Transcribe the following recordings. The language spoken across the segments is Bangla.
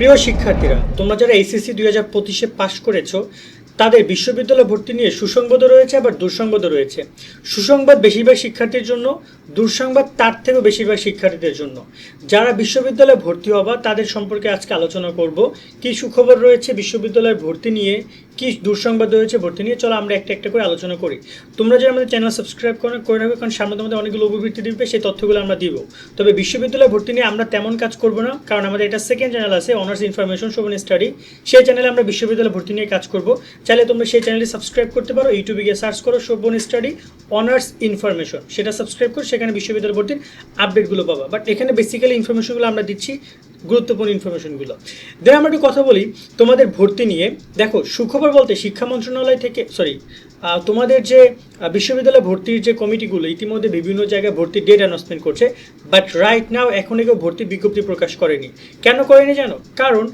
প্রিয় শিক্ষার্থীরা, তোমরা যারা এসএসসি দুই হাজার পঁচিশে পাশ করেছ, তাদের বিশ্ববিদ্যালয় ভর্তি নিয়ে সুসংবাদও রয়েছে, আবার দুঃসংবাদও রয়েছে। সুসংবাদ বেশিরভাগ শিক্ষার্থীর জন্য, দুঃসংবাদ তার থেকেও বেশিরভাগ শিক্ষার্থীদের জন্য। যারা বিশ্ববিদ্যালয়ে ভর্তি হবা, তাদের সম্পর্কে আজকে আলোচনা করব। কি সুখবর রয়েছে বিশ্ববিদ্যালয়ে ভর্তি নিয়ে? কি দুঃসংবাদ রয়েছে ভর্তি নিয়ে? চলো আমরা একটা একটা করে আলোচনা করি। তোমরা যারা আমাদের চ্যানেল সাবস্ক্রাইব করে করে রাখবে, কারণ সামনে তোমাদের অনেকগুলো অভিবৃত্তি দিবে, সেই তথ্যগুলো আমরা দিব। তবে বিশ্ববিদ্যালয় ভর্তি নিয়ে আমরা তেমন কাজ করব না, কারণ আমাদের এটা সেকেন্ড চ্যানেল আছে অনার্স ইনফরমেশন শোভন স্টাডি সেই চ্যানেলে আমরা বিশ্ববিদ্যালয় ভর্তি নিয়ে কাজ করব। চাইলে তোমরা সেই চ্যানেলটি সাবস্ক্রাইব করতে পারো ইউটিউবে গিয়ে সার্চ করো শোভন স্টাডি অনার্স ইনফরমেশন সেটা সাবস্ক্রাইব করো সেখানে বিশ্ববিদ্যালয় ভর্তির আপডেটগুলো পাবা। বাট এখানে বেসিক্যালি ইনফরমেশনগুলো আমরা দিচ্ছি গুরুত্বপূর্ণ ইনফরমেশনগুলো দেন আমরা একটু কথা বলি তোমাদের ভর্তি নিয়ে। দেখো, সুখবর বলতে শিক্ষা মন্ত্রণালয় থেকে সরি তোমাদের যে বিশ্ববিদ্যালয় ভর্তির যে কমিটিগুলো, ইতিমধ্যে বিভিন্ন জায়গায় ভর্তির ডেট অ্যানাউন্সমেন্ট করছে বাট রাইট নাও এখনও কেউ ভর্তি বিজ্ঞপ্তি প্রকাশ করেনি। কেন করেনি জানো? কারণ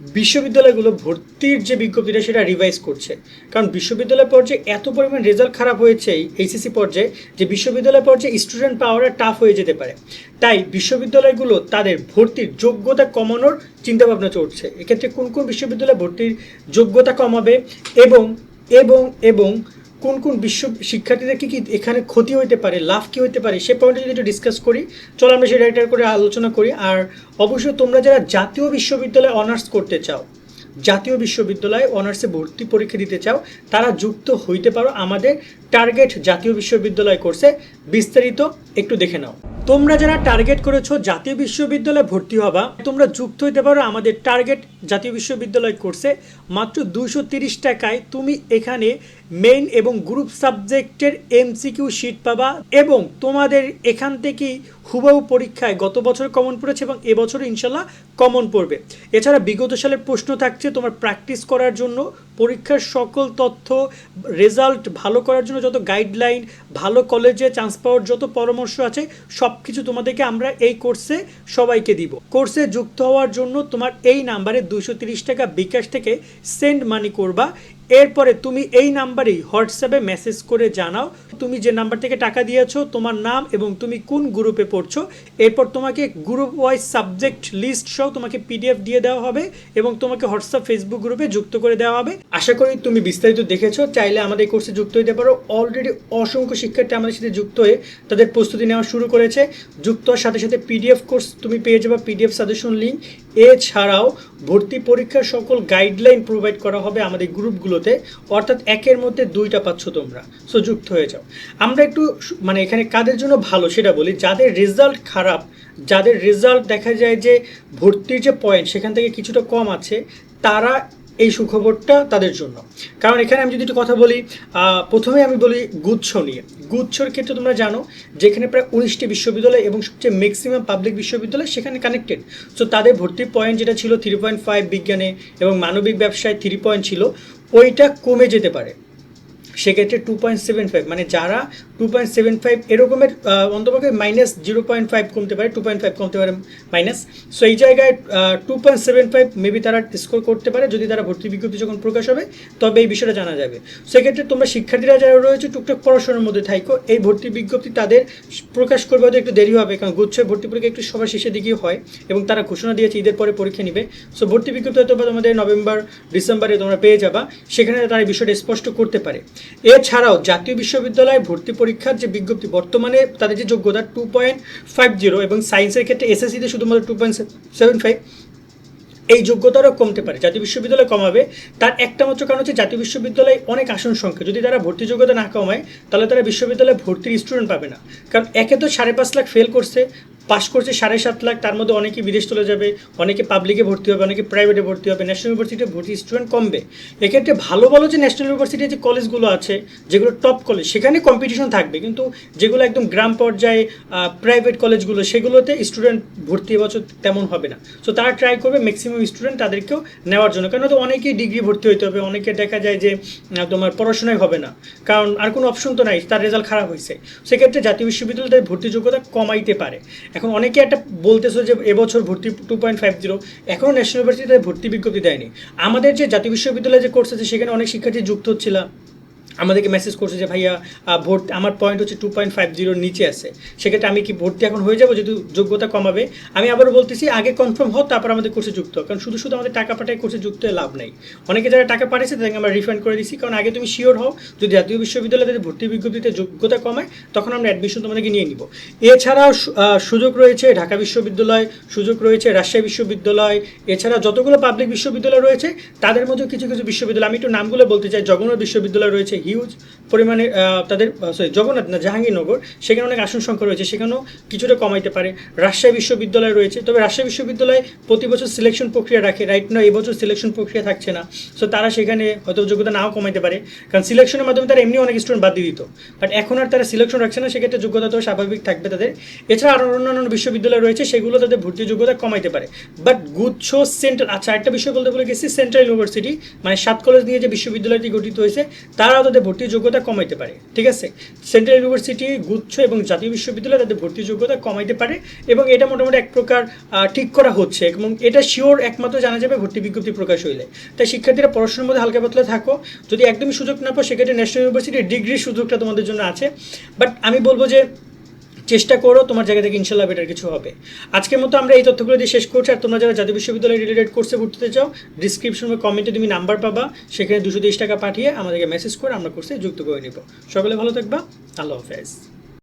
বিশ্ববিদ্যালয়গুলো ভর্তির যে বিজ্ঞপ্তিটা সেটা রিভাইজ করছে। কারণ বিশ্ববিদ্যালয় পর্যায়ে এত পরিমাণ রেজাল্ট খারাপ হয়েছে এইসিসি পর্যায়ে যে বিশ্ববিদ্যালয় পর্যায়ে স্টুডেন্ট পাওয়াটা টাফ হয়ে যেতে পারে। তাই বিশ্ববিদ্যালয়গুলো তাদের ভর্তির যোগ্যতা কমানোর চিন্তাভাবনা চলছে। এক্ষেত্রে কোন কোন বিশ্ববিদ্যালয় ভর্তির যোগ্যতা কমাবে এবং এবং এবং কোন কোন বিশ্ব শিক্ষার্থীদের কী কী এখানে ক্ষতি হইতে পারে, লাভ কী হইতে পারে, সে পয়েন্টে যদি একটু ডিসকাস করি, চলো আমরা সেটা একটা করে আলোচনা করি। আর অবশ্যই তোমরা যারা জাতীয় বিশ্ববিদ্যালয়ে অনার্স করতে চাও জাতীয় বিশ্ববিদ্যালয়ে অনার্সে ভর্তি পরীক্ষা দিতে চাও, তারা যুক্ত হইতে পারো আমাদের টার্গেট জাতীয় বিশ্ববিদ্যালয় কোর্সে। বিস্তারিত একটু দেখে নাও। তোমরা যারা টার্গেট করেছ জাতীয় বিশ্ববিদ্যালয়ে ভর্তি হবা, তোমরা যুক্ত হইতে পারো আমাদের টার্গেট জাতীয় বিশ্ববিদ্যালয় কোর্সে। মাত্র দুশো তিরিশ টাকায় তুমি এখানে মেইন এবং গ্রুপ সাবজেক্টের এমসিকিউ শিট পাবা এবং তোমাদের এখান থেকেই হুবহু পরীক্ষায় গত বছর কমন পড়েছে এবং এবছরও ইনশাল্লাহ কমন পড়বে। এছাড়া বিগত সালের প্রশ্ন থাকছে তোমার প্র্যাকটিস করার জন্য, পরীক্ষার সকল তথ্য রেজাল্ট ভালো করার জন্য যত গাইডলাইন ভালো কলেজে চান্স পাওয়ার যত পরামর্শ আছে সব কিছু তোমাদেরকে আমরা এই কোর্সে সবাইকে দিব। কোর্সে যুক্ত হওয়ার জন্য তোমার এই নাম্বারে দুশো টাকা বিকাশ থেকে সেন্ড মানি করবা। এরপরে তুমি এই নাম্বারেই হোয়াটসঅ্যাপে মেসেজ করে জানাও তুমি যে নাম্বার থেকে টাকা দিয়েছ, তোমার নাম এবং তুমি কোন গ্রুপে পড়ছো। এরপর তোমাকে গ্রুপ ওয়াইজ সাবজেক্ট লিস্ট সহ তোমাকে পিডিএফ দিয়ে দেওয়া হবে এবং তোমাকে হোয়াটসঅ্যাপ ফেসবুক গ্রুপে যুক্ত করে দেওয়া হবে। আশা করি তুমি বিস্তারিত দেখেছ। চাইলে আমাদের কোর্সে যুক্ত হতে পারো। অলরেডি অসংখ্য শিক্ষার্থী আমাদের সাথে যুক্ত হয়ে তাদের প্রস্তুতি নেওয়া শুরু করেছে। যুক্ত হওয়ার সাথে সাথে পিডিএফ কোর্স তুমি পেয়ে যাবে পিডিএফ সাজেশন লিঙ্ক এছাড়াও ভর্তি পরীক্ষার সকল গাইডলাইন প্রোভাইড করা হবে আমাদের গ্রুপগুলোতে অর্থাৎ একের মধ্যে দুইটা পাচ্ছ তোমরা। সো যুক্ত হয়ে যাও। আমরা একটু মানে এখানে কাদের জন্য ভালো সেটা বলি। যাদের রেজাল্ট খারাপ, যাদের রেজাল্ট দেখা যায় যে ভর্তির যে পয়েন্ট সেখান থেকে কিছুটা কম আছে, তারা এই সুখবরটা তাদের জন্য। কারণ এখানে আমি যদি একটু কথা বলি প্রথমে আমি বলি গুচ্ছ নিয়ে। গুচ্ছর ক্ষেত্রে তোমরা জানো যেখানে প্রায় উনিশটি বিশ্ববিদ্যালয় এবং সবচেয়ে ম্যাক্সিমাম পাবলিক বিশ্ববিদ্যালয় সেখানে কানেক্টেড সো তাদের ভর্তির পয়েন্ট যেটা ছিল থ্রি পয়েন্ট ফাইভ বিজ্ঞানে এবং মানবিক ব্যবসায় থ্রি পয়েন্ট ছিল। ওইটা কমে যেতে পারে। সেক্ষেত্রে টু পয়েন্ট সেভেন ফাইভ মানে যারা টু পয়েন্ট সেভেন ফাইভ এরকমের অন্তপক্ষে মাইনাস জিরো পয়েন্ট ফাইভ কমতে পারে টু পয়েন্ট ফাইভ কমতে পারে মাইনাস সো এই জায়গায় two point seven five maybe তারা স্কোর করতে পারে, যদি তারা ভর্তি বিজ্ঞপ্তি যখন প্রকাশ হবে, তবে এই বিষয়টা জানা যাবে। সেক্ষেত্রে তোমরা শিক্ষার্থীরা যারা রয়েছে, টুকটাক পড়াশোনার মধ্যে থাইকো। এই ভর্তি বিজ্ঞপ্তি তাদের প্রকাশ করবে, হয়তো একটু দেরি হবে, কারণ গুচ্ছ ভর্তি পরীক্ষা একটু সবার শেষের দিকেই হয়, এবং তারা ঘোষণা দিয়েছে, ঈদের পরে পরীক্ষা নিবে। সো ভর্তি বিজ্ঞপ্তি হয়তো বা তোমাদের নভেম্বর, ডিসেম্বরে তোমরা পেয়ে যাবা। সেখানে তারা এই বিষয়টা স্পষ্ট করতে পারে। এছাড়াও জাতীয় বিশ্ববিদ্যালয়ে ভর্তি পরীক্ষার যে বিজ্ঞপ্তি, বর্তমানে তাদের যে যোগ্যতা টু পয়েন্ট ফাইভ জিরো এবং সায়েন্সের ক্ষেত্রে এসএসসিতে শুধুমাত্র টু পয়েন্ট সেভেন ফাইভ এই যোগ্যতারও কমতে পারে। জাতীয় বিশ্ববিদ্যালয় কমাবে। তার একটা মাত্র কারণ হচ্ছে জাতীয় বিশ্ববিদ্যালয়ে অনেক আসন সংখ্যা যদি তারা ভর্তি যোগ্যতা না কমায়, তাহলে তারা বিশ্ববিদ্যালয়ে ভর্তির স্টুডেন্ট পাবে না। কারণ একে তো সাড়ে পাঁচ লাখ ফেল করছে পাস করছে সাড়ে সাত লাখ, তার মধ্যে অনেকে বিদেশ চলে যাবে, অনেকে পাবলিকে ভর্তি হবে, অনেকে প্রাইভেটে ভর্তি হবে ন্যাশনাল ইউনিভার্সিটিতে ভর্তি স্টুডেন্ট কমবে। এক্ষেত্রে ভালো ভালো যে ন্যাশনাল ইউনিভার্সিটির যে কলেজগুলো আছে, যেগুলো টপ কলেজ সেখানে কম্পিটিশন থাকবে। কিন্তু যেগুলো একদম গ্রাম পর্যায়ে প্রাইভেট কলেজগুলো সেগুলোতে স্টুডেন্ট ভর্তি এবছর তেমন হবে না। সো তারা ট্রাই করবে ম্যাক্সিমাম স্টুডেন্ট তাদেরকেও নেওয়ার জন্য। কারণ তো অনেকেই ডিগ্রি ভর্তি হইতে হবে, অনেকে দেখা যায় যে তোমার পড়াশোনায় হবে না। কারণ আর কোনো অপশন তো নাই, তার রেজাল্ট খারাপ হয়েছে সেক্ষেত্রে জাতীয় বিশ্ববিদ্যালয় তাদের ভর্তি যোগ্যতা কমাইতে পারে। এখন অনেকে একটা বলতেছো যে এবছর ভর্তি টু পয়েন্ট ফাইভ জিরো এখনও ন্যাশনাল ইউনিভার্সিটিতে ভর্তি বিজ্ঞপ্তি দেয়নি। আমাদের যে জাতীয় বিশ্ববিদ্যালয়ে যে কোর্স আছে, সেখানে অনেক শিক্ষার্থী যুক্ত হচ্ছিল। আমাদেরকে মেসেজ করছে যে, ভাইয়া ভোট আমার পয়েন্ট হচ্ছে টু পয়েন্ট ফাইভ জিরোর নিচে আছে। সেক্ষেত্রে আমি কি ভর্তি এখন হয়ে যাব যেহেতু যোগ্যতা কমাবে? আমি আবারও বলতেছি, আগে কনফার্ম হও, তারপর আমাদের কোর্সে যুক্ত। কারণ শুধু শুধু আমাদের টাকা পাঠায় কোর্সে যুক্ত লাভ নেই। অনেকে যারা টাকা পাঠিয়েছে তাদেরকে আমরা রিফান্ড করে দিচ্ছি কারণ আগে তুমি শিওর হও, যদি জাতীয় বিশ্ববিদ্যালয়ে তাদের ভর্তি বিজ্ঞপ্তিতে যোগ্যতা কমায়, তখন আমরা অ্যাডমিশন তোমাদেরকে নিয়ে নিব। এছাড়াও সুযোগ রয়েছে ঢাকা বিশ্ববিদ্যালয়, সুযোগ রয়েছে রাজশাহী বিশ্ববিদ্যালয়, এছাড়া যতগুলো পাবলিক বিশ্ববিদ্যালয় রয়েছে, তাদের মধ্যেও কিছু কিছু বিশ্ববিদ্যালয়, আমি একটু নামগুলো বলতে চাই, জগন্নাথ বিশ্ববিদ্যালয় রয়েছে হিউজ পরিমাণে তাদের সরি জগন্নাথ না, জাহাঙ্গীরনগর, সেখানে অনেক আসন সংখ্যা রয়েছে, সেখানেও কিছুটা কমাইতে পারে। রাজশাহী বিশ্ববিদ্যালয় রয়েছে, তবে রাজশাহী বিশ্ববিদ্যালয় প্রতি বছর সিলেকশন প্রক্রিয়া রাখে রাইট না এবছর সিলেকশন প্রক্রিয়া থাকছে না। সো তারা সেখানে হয়তো যোগ্যতা নাও কমাইতে পারে, কারণ সিলেকশনের মাধ্যমে তারা এমনি অনেক স্টুডেন্ট বাদ দিয়ে দিত। বাট এখন আর তারা সিলেকশন রাখছে না, সেক্ষেত্রে যোগ্যতা তো স্বাভাবিক থাকবে তাদের। এছাড়া আরও অন্যান্য বিশ্ববিদ্যালয় রয়েছে, সেগুলো তাদের ভর্তি যোগ্যতা কমাইতে পারে। বাট গুচ্ছ সেন্ট্রাল আচ্ছা একটা বিষয় বলতে বলে গেছি সেন্ট্রাল ইউনিভার্সিটি মানে সাত কলেজ নিয়ে যে বিশ্ববিদ্যালয়টি গঠিত হয়েছে, তারাও তাদের ভর্তি যোগ্যতা কমাইতে পারে, ঠিক আছে? সেন্ট্রাল ইউনিভার্সিটি গুচ্ছ এবং জাতীয় বিশ্ববিদ্যালয় তাদের ভর্তি যোগ্যতা কমাইতে পারে এবং এটা মোটামুটি এক প্রকার ঠিক করা হচ্ছে এবং এটা শিওর একমাত্র জানা যাবে ভর্তি বিজ্ঞপ্তি প্রকাশ হইলে। তাই শিক্ষার্থীরা পড়াশোনার মধ্যে হালকা পাতলা থাকো। যদি একদমই সুযোগ না পাও, সেক্ষেত্রে ন্যাশনাল ইউনিভার্সিটির ডিগ্রির সুযোগটা তোমাদের জন্য আছে। বাট আমি বলব যে চেষ্টা করো, তোমার জায়গা থেকে ইনশাল্লাহ বেটার কিছু হবে। আজকের মতো আমরা এই তথ্যগুলো দিয়ে শেষ করছি। আর তোমরা যারা জাতীয় বিশ্ববিদ্যালয় রিলেটেড কোর্সে ভর্তিতে চাও ডিসক্রিপশন বা কমেন্টে তুমি নাম্বার পাবা। সেখানে দুশো টাকা পাঠিয়ে আমাদেরকে মেসেজ করে আমরা কোর্সে যুক্ত করে নিব। সকলে ভালো থাকবা। আল্লাহ হাফেজ।